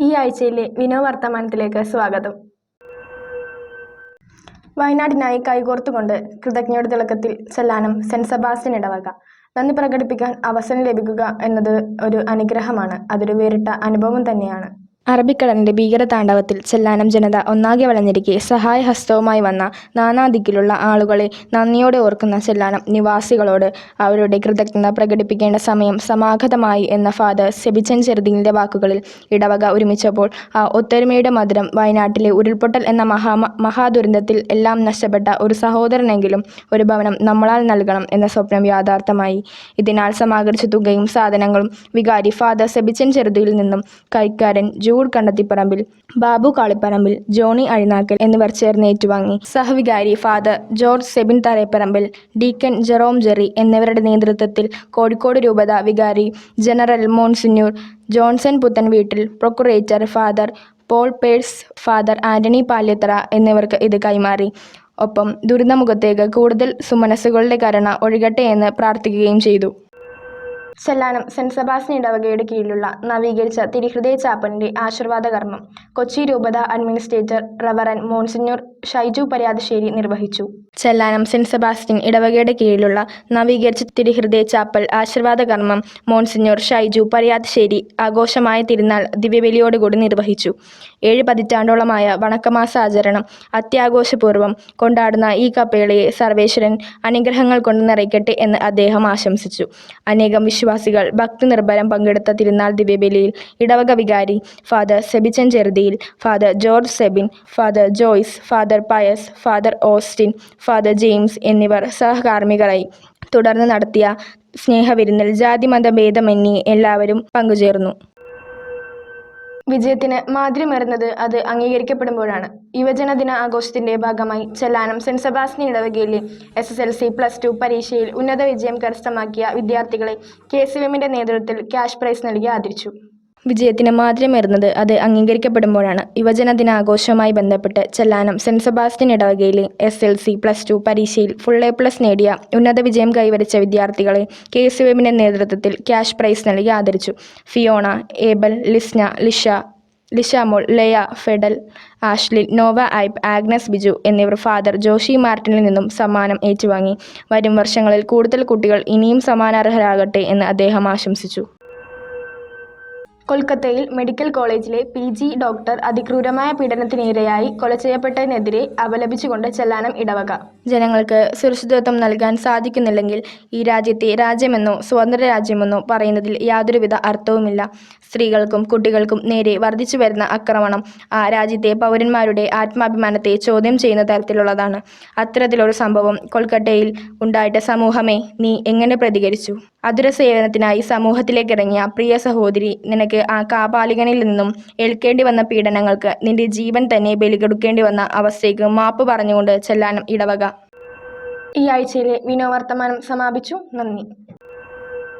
ഈ ആഴ്ചയിലെ വിനോ വർത്തമാനത്തിലേക്ക് സ്വാഗതം. വയനാടിനായി കൈകോർത്തുകൊണ്ട് കൃതജ്ഞയുടെ തിളക്കത്തിൽ ചെല്ലാനും സെന്റ് സെബാസ്റ്റ്യൻ ഇടവക. നന്ദി പ്രകടിപ്പിക്കാൻ അവസരം ലഭിക്കുക എന്നത് ഒരു അനുഗ്രഹമാണ്. അതൊരു വേറിട്ട അനുഭവം തന്നെയാണ്. അറബിക്കടലിന്റെ ഭീകരതാണ്ഡവത്തിൽ ചെല്ലാനം ജനത ഒന്നാകെ വളഞ്ഞിരിക്കെ സഹായഹസ്തവുമായി വന്ന നാനാദിക്കിലുള്ള ആളുകളെ നന്ദിയോടെ ഓർക്കുന്ന ചെല്ലാനം നിവാസികളോട് അവരുടെ കൃതജ്ഞത പ്രകടിപ്പിക്കേണ്ട സമയം സമാഗതമായി എന്ന ഫാദർ സെബിച്ചൻ ചെറുതിങ്ങിന്റെ വാക്കുകളിൽ ഇടവക ഒരുമിച്ചപ്പോൾ ആ ഒത്തൊരുമയുടെ മധുരം വയനാട്ടിലെ ഉരുൾപൊട്ടൽ എന്ന മഹാ മഹാദുരന്തത്തിൽ എല്ലാം നഷ്ടപ്പെട്ട ഒരു സഹോദരനെങ്കിലും ഒരു ഭവനം നമ്മളാൽ നൽകണം എന്ന സ്വപ്നം യാഥാർത്ഥ്യമായി. ഇതിനാൽ സമാഹരിച്ച തുകയും സാധനങ്ങളും വികാരി ഫാദർ സെബിച്ചൻ ചെറുതിയിൽ നിന്നും കൈക്കാരൻ ജൂഡ് കണ്ടത്തിപ്പറമ്പിൽ ബാബു കാളിപ്പറമ്പിൽ ജോണി അഴിനാക്കൽ എന്നിവർ ചേർന്ന് ഏറ്റുവാങ്ങി. സഹവികാരി father George Sebin Tharayaparambil deacon Jerome Jerry എന്നിവരുടെ നേതൃത്വത്തിൽ കോഴിക്കോട് രൂപത വികാരി ജനറൽ മോൺസിന്യൂർ ജോൺസൺ പുത്തൻ വീട്ടിൽ procurator father Paul Pierce father Antony Palyathara എന്നിവർക്ക് ഇത് കൈമാറി. ഒപ്പം ദുരിതമുഖത്തേക്ക് കൂടുതൽ സുമനസ്സുകളുടെ കരുണ ഒഴുകട്ടെ എന്ന് പ്രാർത്ഥിക്കുകയും ചെയ്തു. ചെല്ലാനം സെന്റ് സെബാസ്റ്റ്യൻ ഇടവകയുടെ കീഴിലുള്ള നവീകരിച്ച തിരിഹൃദയ ചാപ്പലിന്റെ ആശീർവാദ കർമ്മം കൊച്ചി രൂപത administrator reverend monsignor Shaiju Paryathassery നിർവഹിച്ചു. ചെല്ലാനം സെന്റ് സെബാസ്റ്റ്യൻ ഇടവകയുടെ കീഴിലുള്ള നവീകരിച്ച തിരുഹൃദയ ചാപ്പൽ ആശീർവാദ കർമ്മം മോൺസിഞ്ഞോർ ഷൈജു പര്യാതശ്ശേരി ആഘോഷമായ തിരുനാൾ ദിവ്യബലിയോടുകൂടി നിർവഹിച്ചു. ഏഴ് പതിറ്റാണ്ടോളമായ വണക്കമാസ ആചരണം അത്യാഘോഷപൂർവം കൊണ്ടാടുന്ന ഈ കപ്പേളയെ സർവേശ്വരൻ അനുഗ്രഹങ്ങൾ കൊണ്ട് നിറയ്ക്കട്ടെ എന്ന് അദ്ദേഹം ആശംസിച്ചു. അനേകം വിശ്വാസികൾ ഭക്തി നിർഭരം പങ്കെടുത്ത തിരുനാൾ ദിവ്യബലിയിൽ ഇടവക വികാരി father Sebichan ചെറുതിയിൽ father George Sebin father Joyce father Pius father Austin father James എന്നിവർ സഹകാർമ്മികളായി തുടർന്ന് നടത്തിയ സ്നേഹവിരുന്നിൽ ജാതിമത ഭേദമന്യേ എല്ലാവരും പങ്കുചേർന്നു. വിജയത്തിന് മാധുര്യമേറുന്നത് അത് അംഗീകരിക്കപ്പെടുമ്പോഴാണ്. യുവജനദിന ആഘോഷത്തിന്റെ ഭാഗമായി ചെല്ലാനം സെന്റ് സെബാസ്റ്റിൻ ഇടവകയിലെ S S L C plus two പരീക്ഷയിൽ ഉന്നത വിജയം കരസ്ഥമാക്കിയ വിദ്യാർത്ഥികളെ കെ സി എമ്മിന്റെ നേതൃത്വത്തിൽ ക്യാഷ് പ്രൈസ് നൽകി ആദരിച്ചു. വിജയത്തിന് മാതിരമേറുന്നത് അത് അംഗീകരിക്കപ്പെടുമ്പോഴാണ്. യുവജന ദിനാഘോഷവുമായി ബന്ധപ്പെട്ട് ചെല്ലാനം സെന്റ് സെബാസ്റ്റ്യൻ ഇടവകയിലെ S L C plus two പരീക്ഷയിൽ ഫുൾ എ പ്ലസ് നേടിയ ഉന്നത വിജയം കൈവരിച്ച വിദ്യാർത്ഥികളെ കെ സി എമ്മിന്റെ നേതൃത്വത്തിൽ ക്യാഷ് പ്രൈസ് നൽകി ആദരിച്ചു. Fiona Abel Lisna Lisha Lishamol Laya Fidel Ashlin Nova ഐബ് Agnes Biju എന്നിവർ ഫാദർ ജോഷി മാർട്ടിനിൽ നിന്നും സമ്മാനം ഏറ്റുവാങ്ങി. വരും വർഷങ്ങളിൽ കൂടുതൽ കുട്ടികൾ ഇനിയും സമ്മാനാർഹരാകട്ടെ എന്ന് അദ്ദേഹം ആശംസിച്ചു. കൊൽക്കത്തയിൽ മെഡിക്കൽ കോളേജിലെ പി ജി ഡോക്ടർ അതിക്രൂരമായ പീഡനത്തിനിരയായി കൊല ചെയ്യപ്പെട്ടതിനെതിരെ അപലപിച്ചുകൊണ്ട് ചെല്ലാനം ഇടവക. ജനങ്ങൾക്ക് സുരക്ഷിതത്വം നൽകാൻ സാധിക്കുന്നില്ലെങ്കിൽ ഈ രാജ്യത്തെ രാജ്യമെന്നോ സ്വതന്ത്ര രാജ്യമെന്നോ പറയുന്നതിൽ യാതൊരുവിധ അർത്ഥവുമില്ല. സ്ത്രീകൾക്കും കുട്ടികൾക്കും നേരെ വർദ്ധിച്ചു വരുന്ന ആക്രമണം ആ രാജ്യത്തെ പൗരന്മാരുടെ ആത്മാഭിമാനത്തെ ചോദ്യം ചെയ്യുന്ന തരത്തിലുള്ളതാണ്. അത്തരത്തിലൊരു സംഭവം കൊൽക്കത്തയിൽ ഉണ്ടായിട്ട സമൂഹമേ നീ എങ്ങനെ പ്രതികരിച്ചു? അതുര സേവനത്തിനായി സമൂഹത്തിലേക്ക് ഇറങ്ങിയ പ്രിയ സഹോദരി നിനക്ക് ആ കാപാലികനിൽ നിന്നും ഏൽക്കേണ്ടി വന്ന പീഡനങ്ങൾക്ക് നിന്റെ ജീവൻ തന്നെ ബലികൊടുക്കേണ്ടി വന്ന അവസ്ഥയ്ക്ക് മാപ്പ് പറഞ്ഞുകൊണ്ട് ചെല്ലാനും ഇടവക. ഈ ആഴ്ചയിലെ വിനോവർത്തമാനം സമാപിച്ചു. നന്ദി.